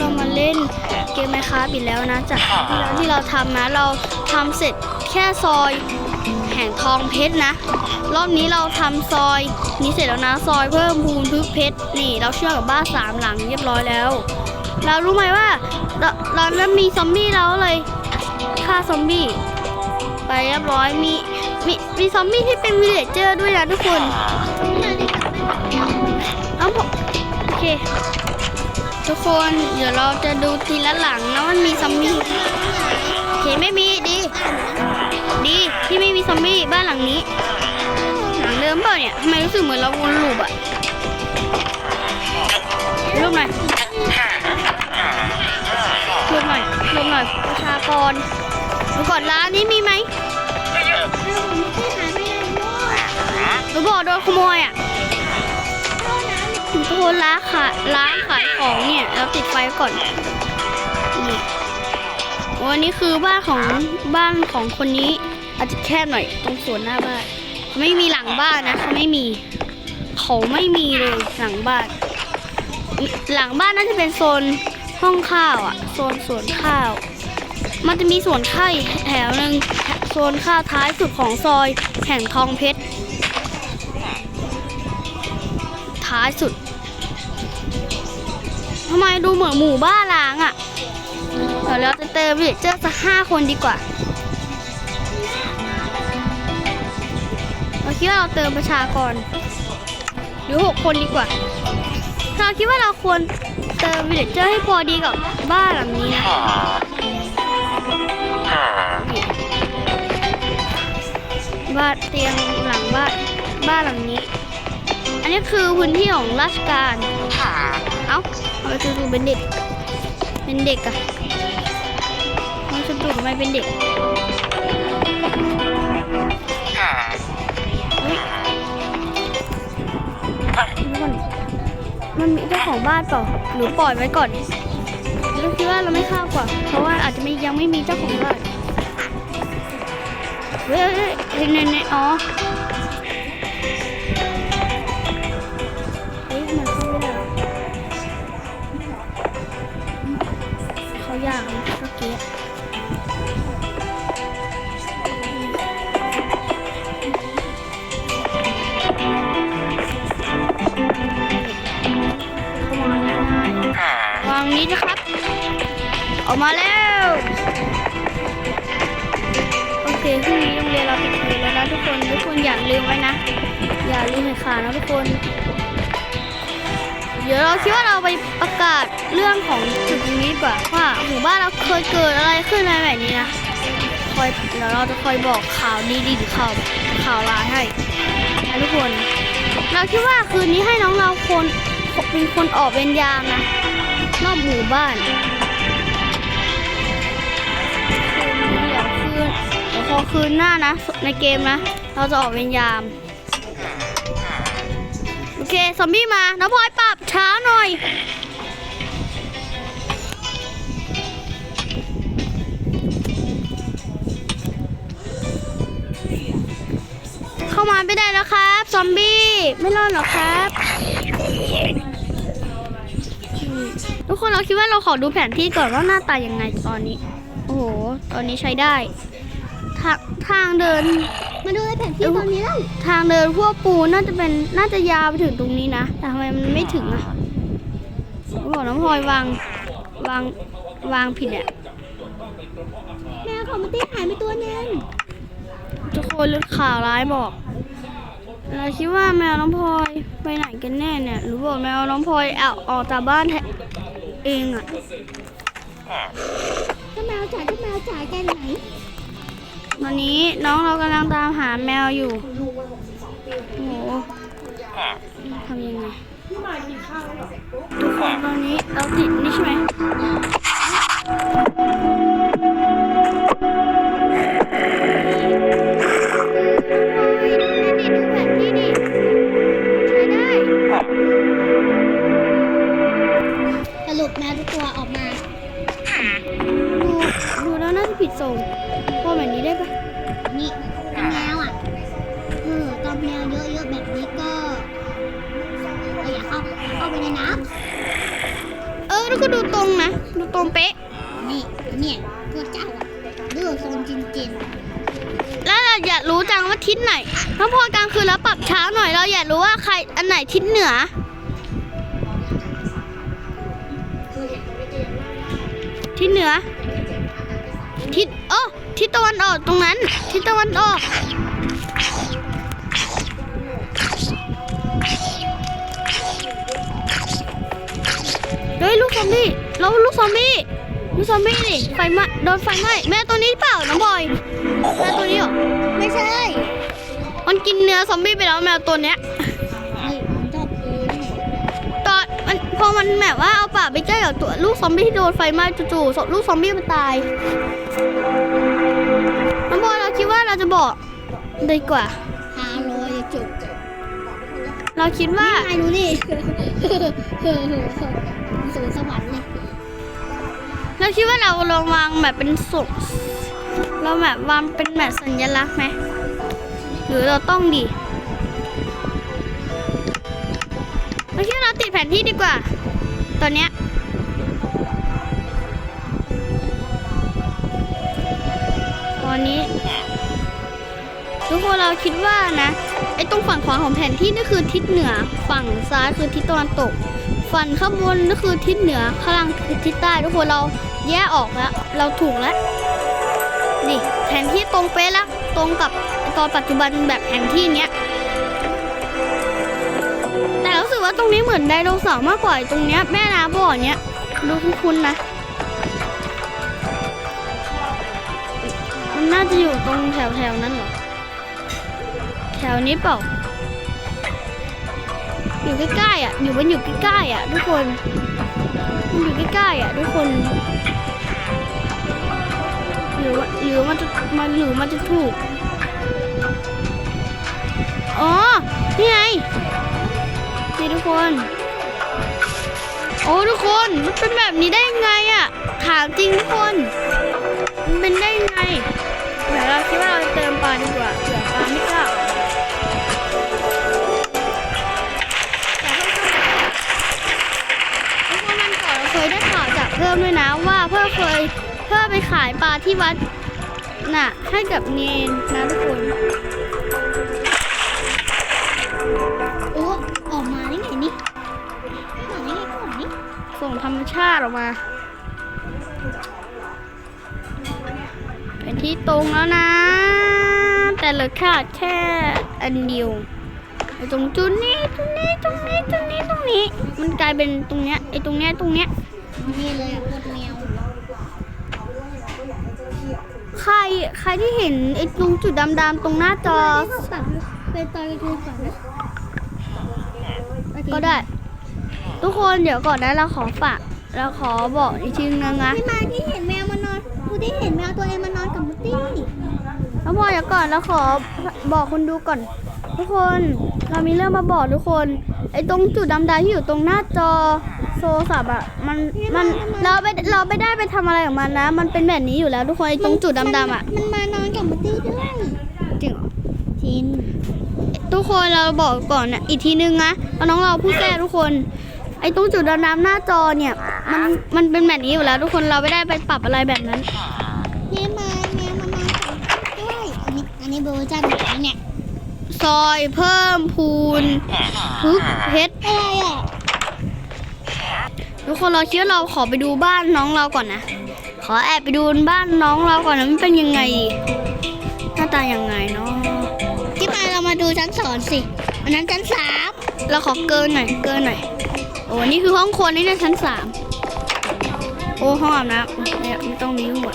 เรามาเล่นเกมไมค้าอีกแล้วนะจากครั้งที่แล้วที่เราทำนะเราทำเสร็จแค่ซอยแห่งทองเพชรนะ รอบนี้เราทำซอยนี้เสร็จแล้วนะซอยเพิ่มพูนพึกเพชรนี่ เราเชื่อกับบ้านสามหลังเรียบร้อยแล้ว เรารู้ไหมว่าเราเราเริ่มมีซอมบี้แล้วเลยฆ่าซอมบี้ไปเรียบร้อยมีมีมีซอมบี้ที่เป็นวิลเลจเจอร์ด้วยนะทุกคนเอาผมโอเค ทุกคนเดี๋ยวเราจะดูทีละหลังนะมันมีซอมบี้โอเคไม่มีดีดีที่ไม่มีซอมบี้บ้านหลังนี้ หลังเดิมเปล่าเนี่ยทำไมรู้สึกเหมือนเราวนลูปอะรูปหน่อยรูปหน่อยรูปหน่อยประชากรดูก่อนร้านนี้มีไหมหนูบอกโดนขโมยอะ ทุกคนร้านขายร้านขายของเนี่ยเราติดไฟก่อนนี่วันนี้คือบ้านของบ้านของคนนี้ อาจจะแคบหน่อยตรงสวนหน้าบ้านเขาไม่มีหลังบ้านนะเขาไม่มี เขาไม่มีเลยหลังบ้าน หลังบ้านน่าจะเป็นโซนห้องข้าวอะโซนสวนข้าว มันจะมีสวนข้าวอีกแถวหนึ่งโซนข้าวท้ายสุดของซอยแห่งทองเพชรท้ายสุดำไมดูเหมือนหมู่บ้านล้างอะ่ะ เดี๋ยวเราจะเติมวิลเลจเจอร์สักห้าคนดีกว่า เราคิดว่าเราเติมประชากร หรือหกคนดีกว่า เราคิดว่าเราควรเติมวิลเลจเจอร์ให้พอดีกับบ้านหลังนี้นะนี่บ้านเตียงหลังบ้านบ้านหลังนี้ อันนี้คือพื้นที่ของราชการ เอ้า ทำไมจู่ๆเป็นเด็ก เป็นเด็กอะทำไมจู่ๆทำไมเป็นเด็กเฮ้ยเดี๋ยวก่อนมันมีเจ้าของบ้านเปล่าหรือปล่อยไว้ก่อนเราคิดว่าเราไม่ฆ่ากว่า เพราะว่าอาจจะไม่ยังไม่มีเจ้าของบ้านเฮ้ยเฮ้ยเฮ้ยเนี่ยเนี่ยอ๋อ อยากนะเมื่อกี้เขาวางง่ายวางนี้นะครับ ออกมาแล้ว โอเคพรุ่งนี้โรงเรียนเราปิดเทอมแล้วนะทุกคน ทุกคนอย่าลืมไว้นะ อย่าลืมเด็ดขาดนะทุกคน เดี๋ยวเราคิดว่าเราไปประกาศเรื่องของจุดตรงนี้ดีกว่าว่าหมู่บ้านเราเคยเกิดอะไรขึ้นในแบบนี้นะคอยเดี๋ยวเราจะคอยบอกข่าวดีๆหรือข่าวข่าวร้ายให้นะทุกคน เราคิดว่าคืนนี้ให้น้องเราคนเป็นคนออกเวรยามนะนอกหมู่บ้านคืนนี้เดี๋ยวคืนเดี๋ยวพอคืนหน้านะในเกมนะ เราจะออกเวรยาม อเคซอมบี้มา น้องพลอยปรับช้าหน่อย เข้ามาไม่ได้แล้วครับ ซอมบี้ ไม่รอดหรอกครับ ทุกคนเราคิดว่าเราขอดูแผนที่ก่อนว่าหน้าตายังไงตอนนี้ โอ้โห ตอนนี้ใช้ได้ ทางทางเดิน มาดูในแผนที่ตอนนี้แล้วทางเดินพวกปูน่าจะเป็นน่าจะยาวไปถึงตรงนี้นะแต่ทำไมมันไม่ถึงอะบอกน้องพลอยวางวางวางผิดอะแมวของมันตี้หายไปตัวนึงทุกคนข่าวร้ายบอก เราคิดว่าแมวน้องพลอยไปไหนกันแน่เนี่ยหรือบอกแมวน้องพลอยเอาออกจากบ้านแทเองอะเจ้าแมวจ๋าเจ้าแมวจ๋าแกไหน ตอนนี้น้องเรากำลังตามหาแมวอยู่โอ้โหทำยังไงทุกคนตอนนี้เราติดนี่ใช่ไหม แล้วก็ดูตรงนะ ดูตรงเป๊ะ นี่เนี่ยพวกเจ้าอะดื้อโซนจริงแล้วเราอยากรู้จังว่าทิศไหนถ้าพอกลางคืนแล้วปรับเช้าหน่อย เราอยากรู้ว่าใครอันไหนทิศเหนือทิศเหนือทิศโอ้ทิศตะวันออกตรงนั้น ทิศตะวันออก ฮ้ยลูกซอมบี้เราลูกซอมบี้ลูกซอมบี้ดิไฟไหม้โดนไฟไหม้แม่ตัวนี้เปล่าน้องบอยแม่ตัวนี้เหรอๆไม่ใช่มันกินเนื้อซอมบี้ไปแล้วแมวตัวเนี้ยนี่มันชอบกินตอนมันพอมันแบบว่าเอาปากไปใกล้กับตัวลูกซอมบี้ที่โดนไฟไหม้จู่ๆลูกซอมบี้มันตายน้องบอยเราคิดว่าเราจะบอกดีกว่าฮาโลยจุกเราคิดว่าไอ้ดู สูงสวรรค์เลยเราคิดว่าเราลองวางแบบเป็นสุกเราแบบวางเป็นแบบสัญลักษณ์ไหมหรือเราต้องดีเราคิดว่าเราติดแผนที่ดีกว่า ตอนเนี้ยตอนนี้ ทุกคนเราคิดว่านะไอ้ตรงฝั่งขวาของแผนที่นี่คือทิศเหนือ ฝั่งซ้ายคือทิศตะวันตก ฝั่งข้างบนนี่คือทิศเหนือข้างล่างคือทิศใต้ทุกคนเราแยกออกแล้ว เราถูกแล้วนี่แผนที่ตรงเป๊ะแล้วตรงกับตอนปัจจุบันแบบแผนที่เนี้ยแต่รู้สึกว่าตรงนี้เหมือนไดโนเสาร์มากกว่าตรงเนี้ยแม่น้ำบ่อเนี้ยดูคุ้นๆนะมันน่าจะอยู่ตรงแถวๆนั้นเหรอแถวนี้เปล่า อยู่ใกล้ๆอะ อยู่มันอยู่ใกล้ๆอะทุกคนมันอยู่ใกล้ๆอะทุกคนหรือว่าหรือมันจะมันหรือมันจะถูกอ๋อนี่ไงนี่ทุกคนโอ้ทุกคนมันเป็นแบบนี้ได้ไงอะถามจริงทุกคนมันเป็นได้ไงเดี๋ยวเราคิดว่าเราจะเติมปลาดีกว่าเผื่อปลาไม่ พิ่มด้วยนะว่าเพิ่มเคยเพิ่มไปขายปลาที่วัดน่ะให้กับเนนนะทุกคนโอ้ออกมาได้ไงนี่ออกมาได้ไงก่อนนี่ส่งธรรมชาติออกมาเป็นที่ตรงแล้วนะ แต่เหลือขาดแค่อันเดียวไอตรงจุดนี้ตรงนี้ตรงนี้ตรงนี้ตรงนี้ มันกลายเป็นตรงเนี้ยไอ้ตรงเนี้ยตรงเนี้ย นี่เลยอะโคตรแมวใครใครที่เห็นไอ้ตรงจุดดำๆตรงหน้าจอเป็นตอนกลางคืนก่อนนะก็ได้ ทุกคนเดี๋ยวก่อนนะเราขอฝากเราขอบอกอีกทีนึงนะพี่มาที่เห็นแมวมานอนกูที่เห็นแมวตัวเองมานอนกับมุตตี้แล้วพอเดี๋ยวก่อนเราขอบอกคนดูก่อน ทุกคนเรามีเรื่องมาบอกทุกคน ไอ้ตรงจุดดำๆที่อยู่ตรงหน้าจอโทรศัพท์อะมันมันเราไม่เราไม่ได้ไปทำอะไรกับมันนะ มันเป็นแบบนี้อยู่แล้วทุกคนไอ้ตรงจุดดำๆอะมันมานอนกับมุตตี้ด้วยจริงเหรอจินทุกคนเราบอกก่อนนะอีกทีนึงนะเอาน้องเราพูดแก้ทุกคนไอ้ตรงจุดดำๆหน้าจอเนี่ย มันมันเป็นแบบนี้อยู่แล้ว ทุกคนเราไม่ได้ไปปรับอะไรแบบนั้นพี่มาแมวมานอนกับด้วยอันนี้อันนี้เบอร์จันไหนเนี่ยซอยเพิ่มพูนพึกเพชรอะไรอะ ทุกคนเราคิดว่าเราขอไปดูบ้านน้องเราก่อนนะ ขอแอบไปดูบ้านน้องเราก่อนนะมันเป็นยังไงดีหน้าตายังไงเนาะพี่มาเรามาดูชั้นสองสิอันนั้นชั้นสามเราขอเกินหน่อยเกินหน่อยโอ้นี่คือห้องครัวนี่นะชั้นสามโอ้ห้องอาบน้ำเนี่ยไม่ต้องมีหัว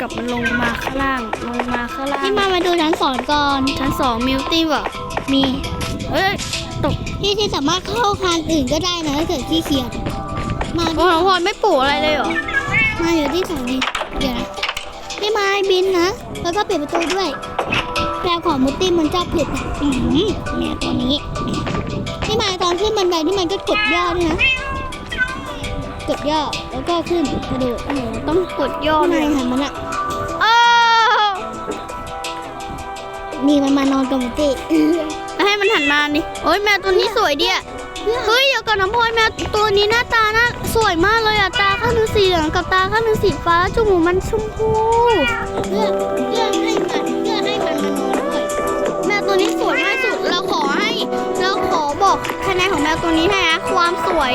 กลับมันลงมาข้างล่างลงมาข้างล่างพี่มามาดูชั้นสองก่อนชั้นสองมิวตี้ว่ะมีเฮ้ยตกที่ที่สามารถเข้าคานอื่นก็ได้นะถ้าเกิดขี้เกียจ มาโอ้โหพรไม่ปลูกอะไรเลยเหรอ มาอยู่ที่สองนี้เดี๋ยวนะพี่มาบินนะ แล้วก็ปิดประตูด้วยแปลของมุตตี้มันชอบผิดอืมแมวตัวนี้พี่มาตอนขึ้นบันไดนี่มันก็กดย่อด้วยนะ กดย่อแล้วก็ขึ้นกระโดดโอ้โหต้องกดย่อพี่เลมายเห็นมันอะโอ้นี่มันมานอนกับมุตตี้แล้วให้มันหันมานี่โอ้ยแมวตัวนี้สวยดีอะ เฮ้ยเดี๋ยวก่อนน้องพลอยแมวตัวนี้หน้าตาน่าสวยมากเลยอะตาข้างหนึงสีเหลืองกับตาข้างหนึงสีฟ้าจมูกมันชมพูเพื่อเพื่อให้มันเพื่อให้มันมานอนด้วยแมวตัวนี้สวยมากที่สุดเราขอให้เราขอบอกคะแนนของแมวตัวนี้ให้นะความสวย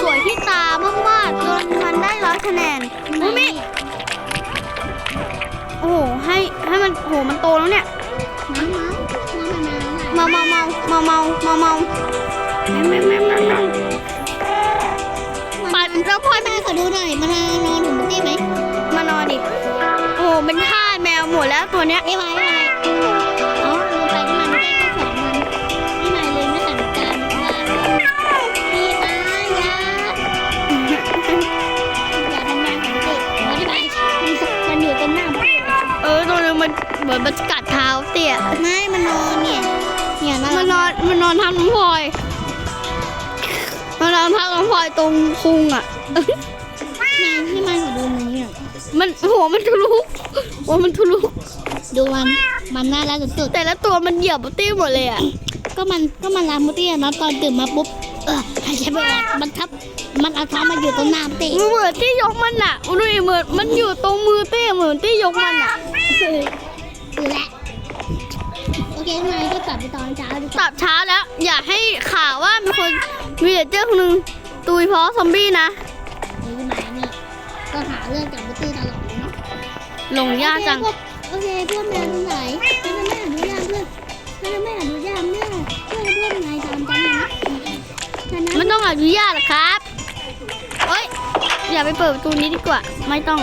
สวยที่ตามากๆจนมันได้ร้อยคะแนนอุ้ยมิโอ้โหให้ให้มันโอ้โหมันโตแล้วเนี่ยน้ำน้ำน้ำมันมาเมาเมาเมาเมาเมาเมาเมา แมวแมวแมวแมวปัดแล้วพลอยแม่ขอดูหน่อยมันนอนถึงมุตตี้ไหมมานอนดิโอ้เป็นท่าแมวหมดแล้วตัวเนี้ยไอ้ไม้ไอ้ไม้อ๋อลงไปที่มันไม่ได้ก็สองมันนี่ไม้เลยไม่สังการว่าพี่ตายาอย่าทำงานของเด็กไม่ได้ไปมันอยู่ตรงหน้าเออตัวนึงมันเหมือนมันกัดเท้าเตี่ยไม่มันนอนเนี่ยเนี่ยนะมันนอนมันนอนทับน้องพลอย มันนอนทับน้องพลอยตรงพุงอะแม่ที่มันขอดูหน่อยเนี่ยมันหัวมันทะลุหัวมันทะลุดูมันมันน่ารักสุดแต่ละตัวมันเหยียบตี้หมดเลยอะๆก็มันก็มันรักมุตตี้อะนะตอนตื่นมาปุ๊บเออหายใจไม่ออกมันทับมันเอาเท้ามาอยู่ตรงหน้ามุตตี้มันเหมือนตี้ยกมันอะอุ้ยเหมือนมันอยู่ตรงมือตี้เหมือนตี้ยกมันอะดูแลว โอเคทำไมก็กลับไปตอนเช้าดีกว่า ตับช้าแล้ว อย่าให้ข่าวว่ามีคนมีเดเจอร์คนหนึงตุยเพราะซอมบี้นะนี่ที่มานี่ก็หาเรื่องกับมุตตี้ตลอดเลยเนาะหลงยากจัง โอเคพวกแมวตรงไหนเพื่อนไม่อนุญาตเพื่อนเพื่อนไม่อนุญาตเนื่องเพื่อนเพื่อนนายทำจังนะฉะนั้นไม่ต้องอนุญาตหรอกครับเอ้ย อย่าไปเปิดประตูนี้ดีกว่า ไม่ต้อง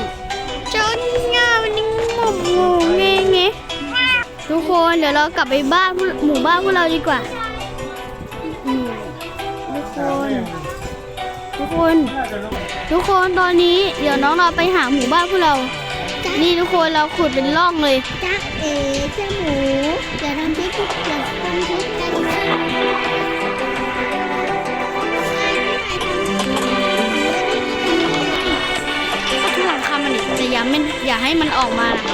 จนง่ามันยังงงงงเงเง ทุกคนเดี๋ยวเรากลับไปบ้านหมู่บ้านพวกเราดีกว่าอืมทุกคน ทุกคน ทุกคนตอนนี้ เดี๋ยวน้องเราไปหาหมู่บ้านพวกเรา นี่ทุกคนเราขุดเป็นร่องเลยจ๊ะเอ๋เจ้าหมูอย่าทำทุกทุกอย่าทำทุกกันนะก็ทุกหลังคามันนี่แต่อย่าไม่อย่าให้มันออกมานะ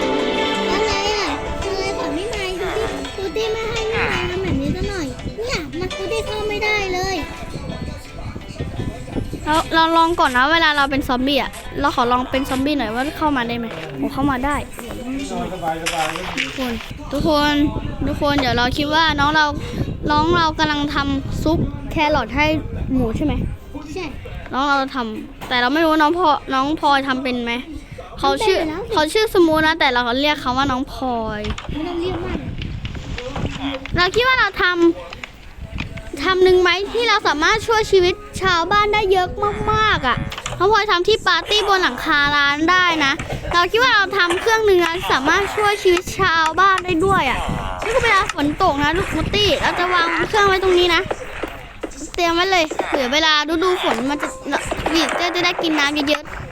ไม่ได้เลยเราเราลองก่อนนะเวลาเราเป็นซอมบี้อะเราขอลองเป็นซอมบี้หน่อยว่าเข้ามาได้ไหมโอ้เข้ามาได้สบายสบายทุกคนทุกคนทุกคนเดี๋ยวเราคิดว่าน้องเราน้องเรากำลังทำซุปแครอทให้หมูใช่ไหมใช่น้องเราทำแต่เราไม่รู้น้องพอน้องพลอยทำเป็นไหมเขาชื่อทำเป็นอยู่แล้วสิเขาชื่อสมูทนะ แต่เราเรียกเขาว่าน้องพลอยไม่ต้องเรียกมากเราคิดว่าเราทำ ทำหนึ่งไหมที่เราสามารถช่วยชีวิตชาวบ้านได้เยอะมากๆอะน้องพลอยทำที่ปาร์ตี้บนหลังคาร้านได้นะ เราคิดว่าเราทำเครื่องหนึ่งนะสามารถช่วยชีวิตชาวบ้านได้ด้วยอะนี่คือเวลาฝนตกนะลูกมุตตี้เราจะวางเครื่องไว้ตรงนี้นะ เตรียมไว้เลยเผื่อเวลาฤดูฝนมันจะบีบจะจะได้กินน้ำเยอะๆ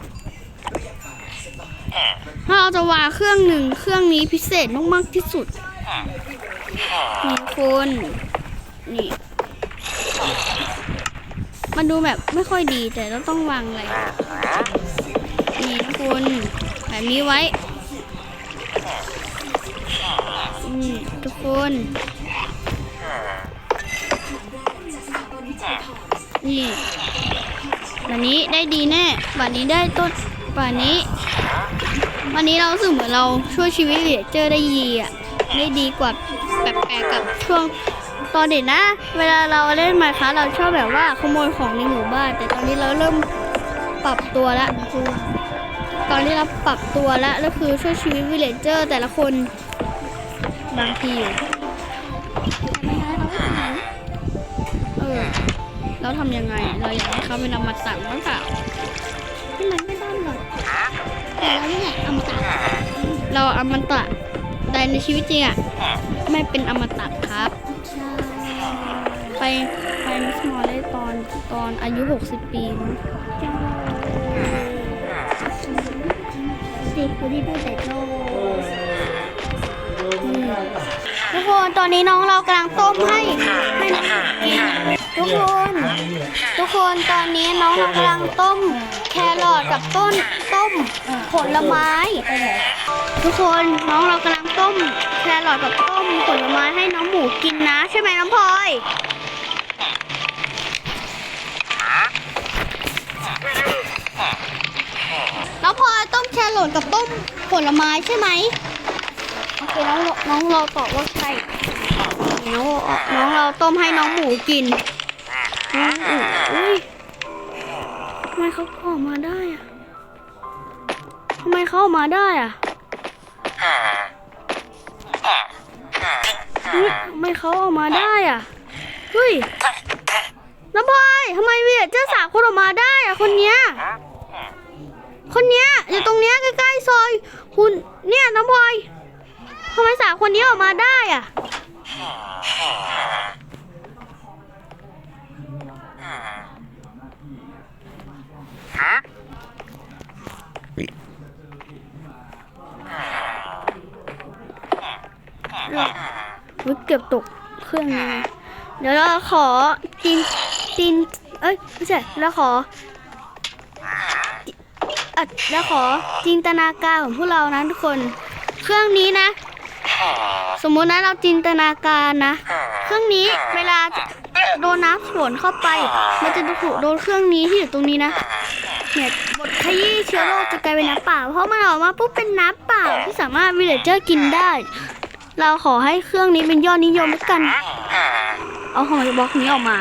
ถ้าเราจะวางเครื่องหนึ่งเครื่องนี้พิเศษมากๆที่สุดนี่คุณนี่ มันดูแบบไม่ค่อยดีแต่เราต้องวางอะไรนี่คุณแบบนี้ไว้ทุกคน นี่วันนี้ได้ดีแน่วันนี้ได้ต้นวันนี้ วันนี้เราสึกเหมือนเราช่วยชีวิตเวียเจอได้ดีอะ ได้ดีกว่าแปลกๆกับช่วง ตอนเด็กนะ เวลาเราเล่นมาคะเราชอบแบบว่าขโมยของในหมู่บ้าน แต่ตอนนี้เราเริ่มปรับตัวแล้วตอนนี้เราปรับตัวแล้วก็คือช่วยชีวิตวิลเลจเจอร์ แต่ละคนบางทีอยู่เออเราทำยังไง เราอยากให้เขาเป็นอมตะหรือเปล่าที่มันไม่ต้องหรอกแต่เราเนี่ยอมตัดเราอมตะแต่ในชีวิตจริงอะไม่เป็นอมตะครับ ไปไปมิสมอลได้ตอนตอนอายุ 60 ปีมั้งสิคุณที่พูดแต่โลกทุกคนตอนนี้น้องเรากำลังต้มให้ให้น้องกินทุกคน ทุกคนตอนนี้น้องเรากำลังต้ม แครอทกับต้นต้มผลไม้ ทุกคนน้องเรากำลังต้ม แครอทกับต้มผลไม้ให้น้องหมูกินนะ ใช่ไหมน้องพลอย โรดกับต้มผลไม้ใช่ไหมโอเคน้องน้องเราตอบว่าใช่น้องน้องเราต้มให้น้องหมูกินน้องหมูอุ้ยทำไมเขาออกมาได้อะทำไมเขาออกมาได้อะเฮ้ยทำไมเขาออกมาได้อะเฮ้ยน้ำพลอยทำไมเวียเจ้าสาวคนออกมาได้อะคนเนี้ย คนเนี้ยอยู่ตรงเนี้ยใกล้ๆซอย คุณเนี่ยน้ำพลอยทำไมสาวคนนี้ออกมาได้อะวิเกือบตกเครื่องนี้นะเดี๋ยวเราขอจินจินเอ้ยไม่ใช่เราขอ อะแล้วขอจินตนาการของพวกเรานะทุกคน เครื่องนี้นะ สมมุตินะเราจินตนาการนะ เครื่องนี้เวลาโดนน้ำฝนเข้าไป มันจะถูกโดนเครื่องนี้ที่อยู่ตรงนี้นะเนี่ยบทขยี้เชื้อโรคจะกลายเป็นน้ำเปล่า เพราะมันออกมาปุ๊บเป็นน้ำเปล่าที่สามารถวิเลเจอร์กินได้ เราขอให้เครื่องนี้เป็นยอดนิยมแล้วกัน เอาของบล็อกนี้ออกมา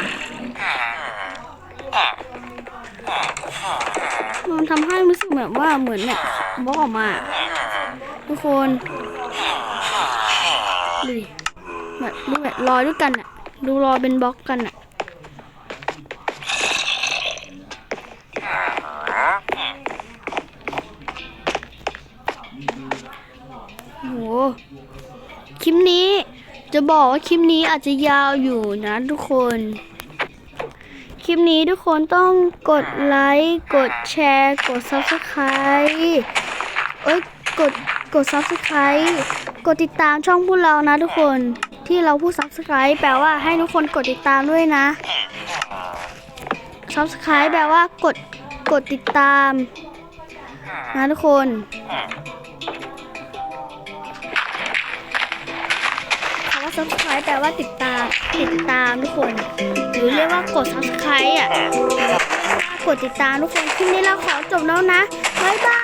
มันทำให้รู้สึกแบบว่าเหมือนเนี่ยบล็อกออกมา ทุกคนดูดิแบบดูแบบรอด้วยกันอะดูรอเป็นบล็อกกันอะโหคลิปนี้จะบอกว่าคลิปนี้อาจจะยาวอยู่นะทุกคน ลิปนี้ทุกคนต้องกดไลค์ กดแชร์ กด subscribe เอ้ย กด กด subscribe กดติดตามช่องพวกเรานะทุกคน ที่เราพูด subscribe แปลว่าให้ทุกคนกดติดตามด้วยนะ subscribe แปลว่ากด กดติดตาม นะทุกคน คำว่า subscribe แปลว่าติดตามติดตามทุกคน หรือเรียกว่ากดซับสไครต์อะกดติดตามทุกคนคลิปนี้เราขอจบแล้วนะบ๊ายบาย